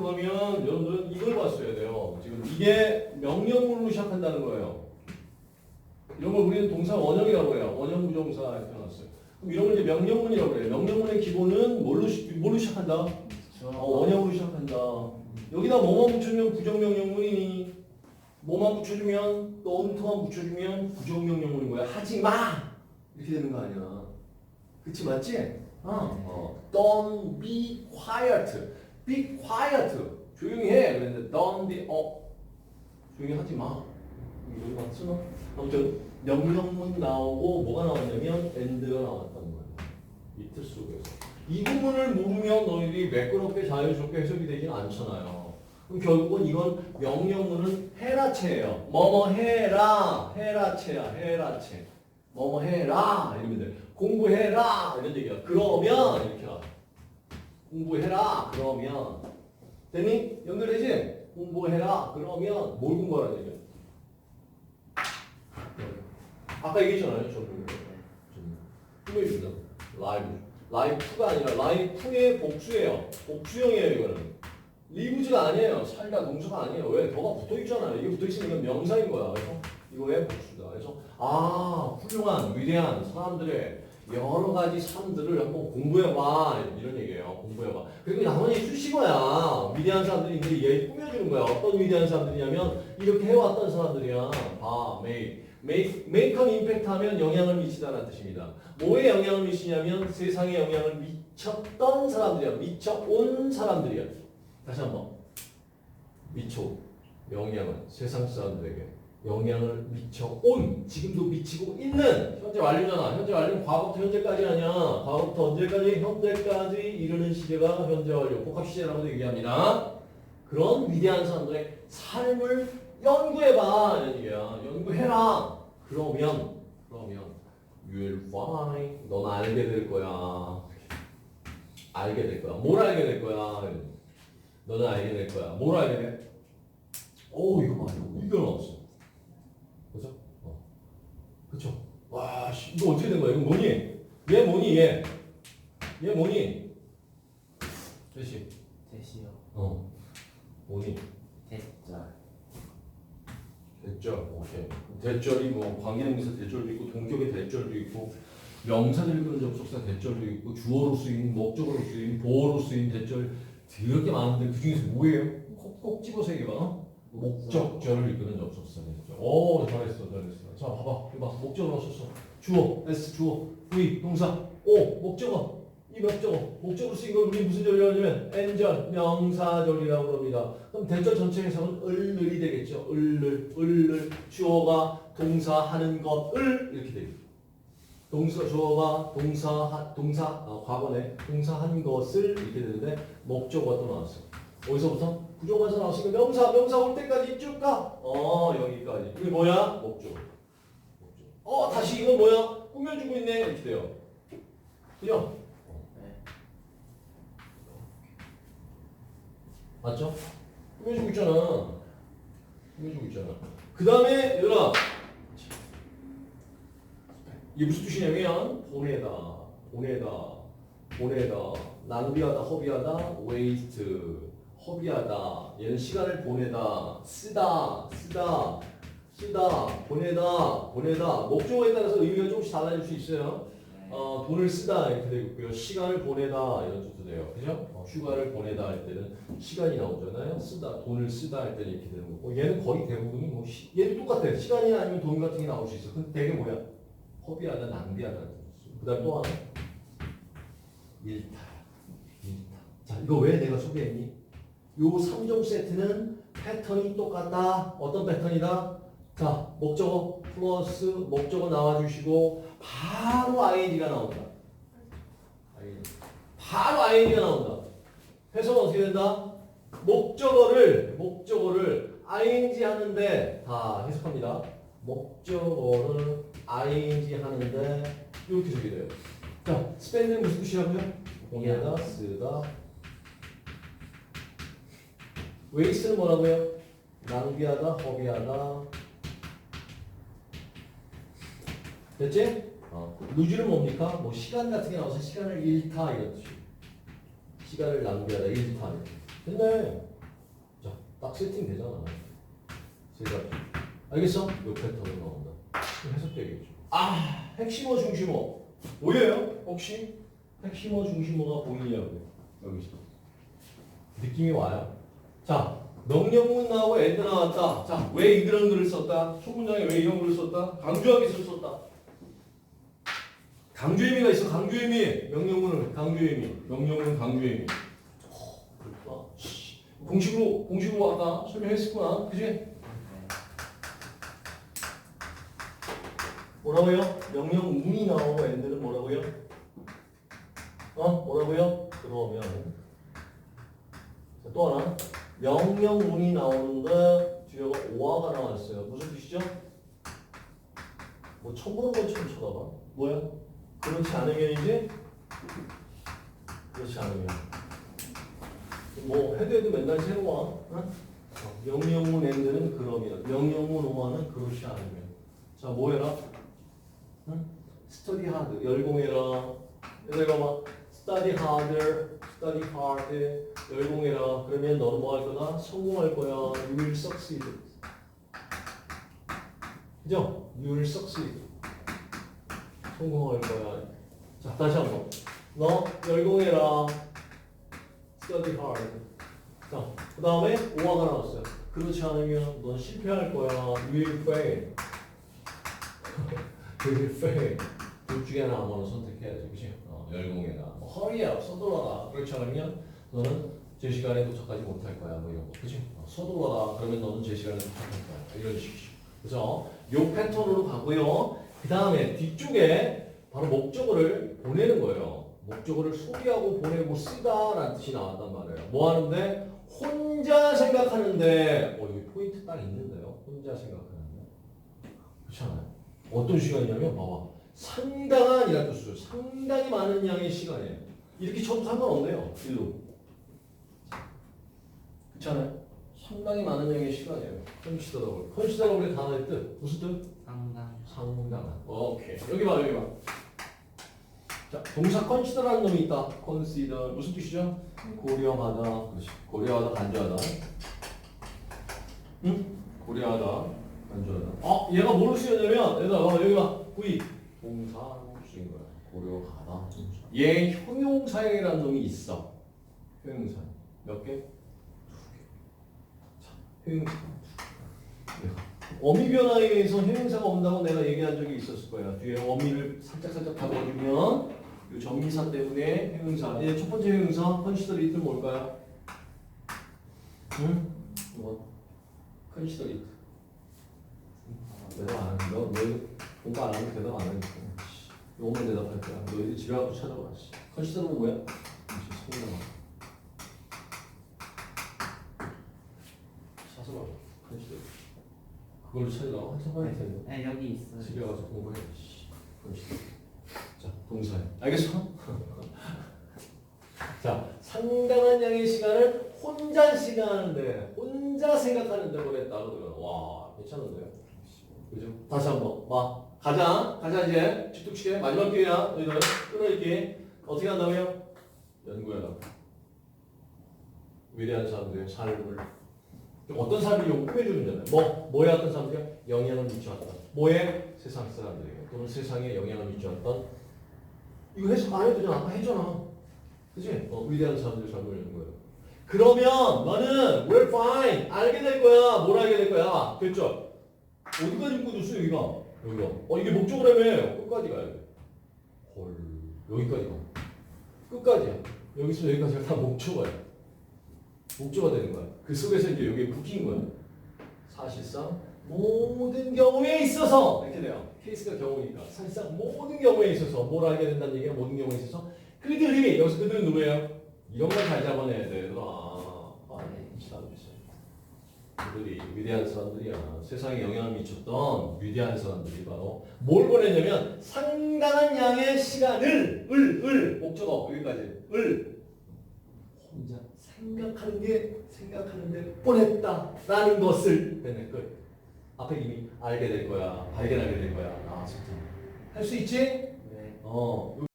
보려면 여러분들은 이걸 봤어야 돼요. 지금 이게 명령문으로 시작한다는 거예요. 이런 걸 우리는 동사 원형이라고 해요. 원형 부정사 이렇게 나왔어요. 그럼 이런 걸 이제 명령문이라고 해요. 명령문의 기본은 뭘로, 시, 뭘로 시작한다? 어, 원형으로 시작한다. 여기다 뭐만 붙여주면 부정명령문이니 뭐만 붙여주면 don't만 붙여주면 부정명령문인 거야. 하지 마! 이렇게 되는 거 아니야. 그치 맞지? 어. 어. Don't be quiet. Be quiet. 조용히 해. 그랬는데 don't be 어 조용히 하지 마. 이거 맞추나? 아무튼 명령문 나오고 뭐가 나왔냐면 and가 나왔단 말이야. 이틀 속에서. 이 구문을 모르면 너희들이 매끄럽게 자연스럽게 해석이 되진 않잖아요. 그럼 결국은 이건 명령문은 해라체예요. 뭐뭐 해라, 해라체야, 해라체. 뭐뭐 해라 이러면 돼. 공부해라 이런 얘기야. 그러면 이렇게 나. 공부해라 그러면 되니 연결되지? 공부해라 그러면 뭘 공부하라는 얘기야? 아까 얘기했잖아요. 저 꾸며줍니다. 라이브. 라이프가 아니라 라이프의 복수예요. 복수형이에요, 이거는. 리브즈가 아니에요. 살다 동사가 아니에요. 왜? 더가 붙어 있잖아요. 이게 붙어 있으면 이건 명사인 거야. 그래서 이거의 복수다. 그래서 아, 훌륭한, 위대한 사람들의 여러 가지 삶들을 한번 공부해봐. 이런 얘기예요. 공부해봐. 그리고 나머지 수시 거야. 위대한 사람들이 있는데 얘 꾸며주는 거야. 어떤 위대한 사람들이냐면 이렇게 해왔던 사람들이야. 봐, 메이. make, make an impact 하면 영향을 미치다라는 뜻입니다. 뭐에 영향을 미치냐면 세상에 영향을 미쳤던 사람들이야. 미쳐온 사람들이야. 다시 한번. 미쳐. 영향을 세상 사람들에게 영향을 미쳐온 지금도 미치고 있는 현재 완료잖아. 현재 완료는 과거부터 현재까지 아니야. 과거부터 언제까지? 현재까지 이르는 시제가 현재 완료. 복합 시제라고도 얘기합니다. 그런 위대한 사람들의 삶을 연구해봐 이런 얘기야. 연구해라. 그러면 그러면 you'll find 넌 알게 될 거야. 알게 될 거야. 뭘 알게 될 거야? 너는 알게 될 거야. 뭘 알게 돼? 오 이거 맞아. 이거 나왔어. 그죠? 어. 그쵸? 와 씨, 이거 어떻게 된 거야? 이거 뭐니? 얘 뭐니 얘? 얘 뭐니? 대시. 대시요. 어. 뭐니? 대짤. 대절, 오케이. 대절이 뭐 관계대명사 대절도 있고 동격의 대절도 있고 명사들이 그런 접속사 대절도 있고 주어로 쓰인, 목적어로 쓰인, 보어로 쓰인 대절 되게 많은데 그 중에서 뭐예요? 꼭, 꼭 집어서 얘기해봐. 어? 목적절을 이끄는 접속사 대절. 오 잘했어, 잘했어. 자 봐봐, 이봐 목적어로 썼어. 주어, s 주어, v 동사, o 목적어. 이 목적어, 목적으로 쓰인 걸 우리 무슨 절이라고 하냐면 n절, 명사절이라고 합니다. 그럼 대절 전체 해석은 을을이 되겠죠. 을을, 을을, 주어가 동사하는 것을 이렇게 되겠죠. 동사, 주어가 동사, 동사, 어, 과거네, 동사한 것을 이렇게 되는데 목적어가 또 나왔어. 어디서부터? 부정관사 나왔으니까 명사, 명사 올 때까지 쭉 가. 어, 여기까지. 이게 뭐야? 목적어. 목적어. 어, 다시 이건 뭐야? 꾸며주고 있네. 이렇게 돼요. 그죠? 네. 맞죠? 꾸며주고 있잖아. 꾸며주고 있잖아. 그 다음에 얘들아 이게 무슨 뜻이냐면 보내다, 보내다, 보내다, 낭비하다, 허비하다, waste, 허비하다. 얘는 시간을 보내다, 쓰다, 쓰다, 쓰다, 보내다, 보내다. 목적어에 따라서 의미가 조금씩 달라질 수 있어요. 네. 어, 돈을 쓰다 이렇게 되고 있고요. 시간을 보내다 이런 뜻도 돼요. 그죠? 어, 휴가를 보내다 할 때는 시간이 나오잖아요. 쓰다, 돈을 쓰다 할 때는 이렇게 되는 거고 얘는 거의 대부분이 뭐 시, 얘도 똑같아. 시간이 아니면 돈 같은 게 나올 수 있어. 근데 되게 뭐야? 허비하다, 낭비하다. 그 다음 또 하나 일타. 일타. 자, 이거 왜 내가 소개했니? 요 3종 세트는 패턴이 똑같다. 어떤 패턴이다? 자, 목적어 플러스 목적어 나와주시고 바로 ing가 나온다. 바로 ing가 나온다. 해석은 어떻게 된다? 목적어를 목적어를 ing 하는데 다 해석합니다. 목적어를 ing 하는데 이렇게 적게 돼요. 자, 스펜드는 무슨 뜻이라고요? 보내다, 쓰다. 웨이스는 뭐라고요? 낭비하다, 허비하다. 됐지? 어. 루즈는 뭡니까? 뭐 시간 같은 게 나와서 시간을 잃다 뜻이에요. 시간을 낭비하다, 잃다. 근데 딱 세팅 되잖아. 제가 알겠어? 요 패턴으로 나온다. 해석되겠죠. 아 핵심어 중심어 보여요? 혹시 핵심어 중심어가 보이냐고요? 여기서 느낌이 와요. 자 명령문 나오고 엔드 나왔다. 자 왜 이런 글을 썼다? 초문장에 왜 이런 글을 썼다? 강조하기 위해서 썼다. 강조의 의미가 있어. 강조의 의미. 명령문은 강조의 의미. 명령문 강조의 의미. 어. 공식으로 공식으로 아까 설명했었구나. 그지? 네. 뭐라고요? 명령문이 나오고 엔드는 뭐라고요? 어? 뭐라고요? 그러면 자, 또 하나 명령문이 나오는데 뒤에가 오화가 나왔어요. 무슨 뜻이죠? 뭐 처음 보는 것처럼 쳐다봐. 뭐야? 그렇지 않으면이지? 그렇지 않으면 뭐 해도 해도 맨날 새로워. 응? 어, 명령문 엔드는 그러면 명령문 오화는 그렇지 않으면 자 뭐 해라? 응? 스터디 하드 열공해라. 얘들아 봐. Study harder, study hard, 열공해라. 그러면 너는 뭐 할 거다? 성공할 거야. You will succeed. 그죠? You will succeed. 성공할 거야. 자, 다시 한 번. 너 열공해라. study hard. 자, 그 다음에 오화가 나왔어요. 그렇지 않으면 넌 실패할 거야. You will fail. you will fail. 둘 중에 하나 아무거나 선택해야지, 그치? 어, 열공해라. 뭐, 허리야, 서둘러라. 그렇지 않으면 너는 제 시간에 도착하지 못할 거야. 뭐 이런 거, 그치? 어, 서둘러라. 그러면 너는 제 시간에 도착할 거야. 이런 식이죠. 그래서 요 패턴으로 가고요. 그 다음에 뒤쪽에 바로 목적어를 보내는 거예요. 목적어를 소개하고 보내고 쓰다라는 뜻이 나왔단 말이에요. 뭐 하는데? 혼자 생각하는데, 어, 여기 포인트 딱 있는데요. 혼자 생각하는데. 그렇잖아요. 어떤 시간이냐면, 봐봐. 상당한 이라는 뜻이죠. 상당히 많은 양의 시간이에요. 이렇게 쳐도 상관없네요. 일로. 그렇잖아요. 상당히 많은 양의 시간이에요. 컨시더러블. 컨시더러블의 단어의 뜻. 무슨 뜻? 상당. 상당한. 오케이. 여기 봐, 여기 봐. 자, 동사 컨시더라는 놈이 있다. 컨시더 무슨 뜻이죠? 고려하다. 그렇지. 고려하다, 간주하다. 응? 고려하다, 간주하다. 어, 얘가 뭐로 쓰였냐면, 얘들아, 여기 봐. V. 동사로 쓰인 거야. 고려하다. 얘 형용사형이라는 놈이 있어. 형용사. 몇 개? 두 개. 자, 형용사. 어미 변화에 의해서 형용사가 온다고 내가 얘기한 적이 있었을 거야. 뒤에 어미를 살짝 살짝 바꿔주면 이 전미사 때문에 형용사. 이제 첫 번째 형용사 컨시더 리트 뭘까요? 응? 뭐? 컨시더 리트. 대답 안 하는 너, 너 공부 안 하면 대답 안 하니까. 씨, 너만 대답할 거야. 너희들 집에 가서 찾아봐. 씨. 컨시더는 뭐야? 씨, 성공아. 찾아봐. 컨시더. 그걸로 찾으라고 한참 봐야 되는데. 네 여기 있어요. 집에 가서 공부해. 씨, 컨시더. 자, 동사해. 알겠어? 자, 상당한 양의 시간을 혼자 시간하는데, 혼자 생각하는데 보냈다 그러면 와 괜찮은데요? 그죠? 다시 한번 와 가자, 가자 이제 집중시계 마지막 기회야. 너희들 끊어있기 어떻게 한다고요? 연구해라. 위대한 사람들의 삶을 어떤 삶을 좀 꾸며주는 잖아요. 뭐 뭐에 어떤 사람들이 영향을 미쳐왔다. 뭐에 세상 사람들에게 또는 세상에 영향을 미쳐왔던 이거 해석 안 해도 되잖아. 아까 했잖아. 그지? 어, 위대한 사람들 삶을 연구해요. 그러면 너는 we're fine 알게 될 거야. 뭘 알게 될 거야? 됐죠? 어디까지 묶어줬어 여기가? 여기가. 어 이게 목적으로며 끝까지 가야 돼. 헐 여기까지 가. 끝까지야. 여기서 여기까지가 다 목적어야. 목적어가 되는 거야. 그 속에서 이제 여기에 묶인 거야. 사실상 모든 경우에 있어서 이렇게 돼요. 케이스가 경우니까 사실상 모든 경우에 있어서 뭘 알게 된다는 얘기야. 모든 경우에 있어서 그들이 여기서 그들은 누구예요? 이런 걸 잘 잡아내야 돼. 사람들이 그들이 위대한 사람들이야. 세상에 영향을 미쳤던 위대한 사람들이 바로 뭘 보냈냐면 상당한 양의 시간을 을, 을 목적어 여기까지 을 혼자 생각하는 게 생각하는 데 보냈다라는 것을 빼낼 걸 앞에 이미 알게 될 거야 발견하게 될 거야 아 진짜 할 수 있지? 네. 어